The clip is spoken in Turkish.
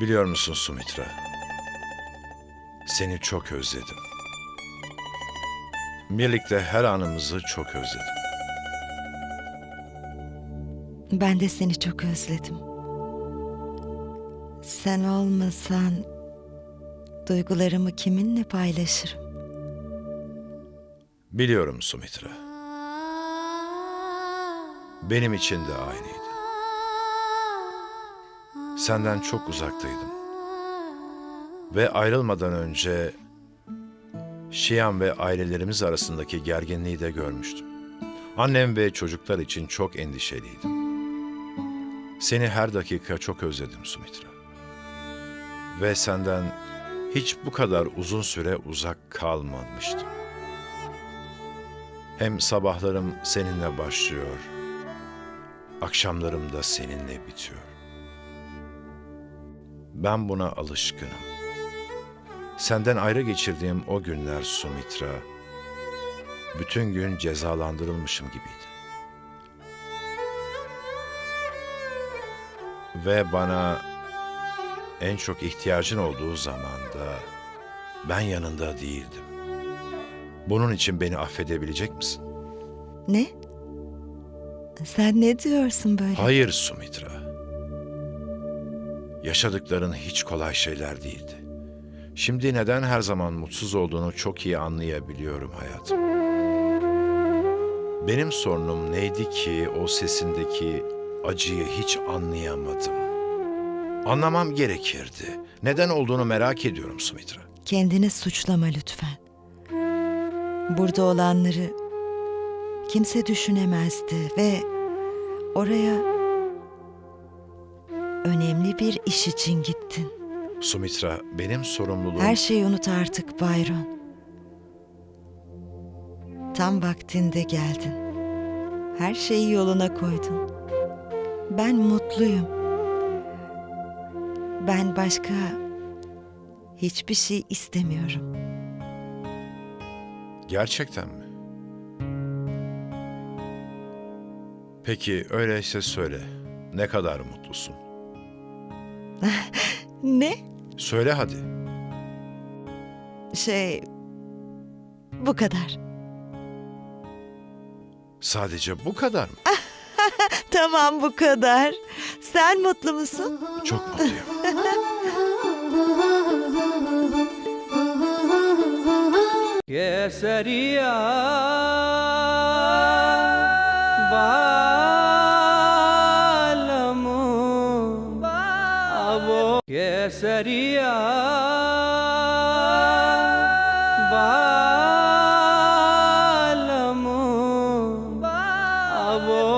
Biliyor musun Sumitra? Seni çok özledim. Birlikte her anımızı çok özledim. Ben de seni çok özledim. Sen olmasan duygularımı kiminle paylaşırım? Biliyorum Sumitra. Benim için de aynıydı. Senden çok uzaktaydım. Ve ayrılmadan önce Şiyan ve ailelerimiz arasındaki gerginliği de görmüştüm. Annem ve çocuklar için çok endişeliydim. Seni her dakika çok özledim Sumitra. Ve senden hiç bu kadar uzun süre uzak kalmamıştım. Hem sabahlarım seninle başlıyor, akşamlarım da seninle bitiyor. Ben buna alışkınım. Senden ayrı geçirdiğim o günler Sumitra, bütün gün cezalandırılmışım gibiydi. Ve bana en çok ihtiyacın olduğu zamanda ben yanında değildim. Bunun için beni affedebilecek misin? Ne? Sen ne diyorsun böyle? Hayır Sumitra. Yaşadıkların hiç kolay şeyler değildi. Şimdi neden her zaman mutsuz olduğunu çok iyi anlayabiliyorum hayatım. Benim sorunum neydi ki o sesindeki acıyı hiç anlayamadım. Anlamam gerekirdi. Neden olduğunu merak ediyorum Sumitra. Kendini suçlama lütfen. Burada olanları kimse düşünemezdi ve oraya önemli bir iş için gittin. Sumitra benim sorumluluğum... Her şeyi unut artık Byron. Tam vaktinde geldin. Her şeyi yoluna koydun. Ben mutluyum. Ben başka hiçbir şey istemiyorum. Gerçekten mi? Peki öyleyse söyle. Ne kadar mutlusun? ne? Söyle hadi. Şey... Bu kadar. Sadece bu kadar mı? tamam bu kadar. Sen mutlu musun? Çok mutluyum. sería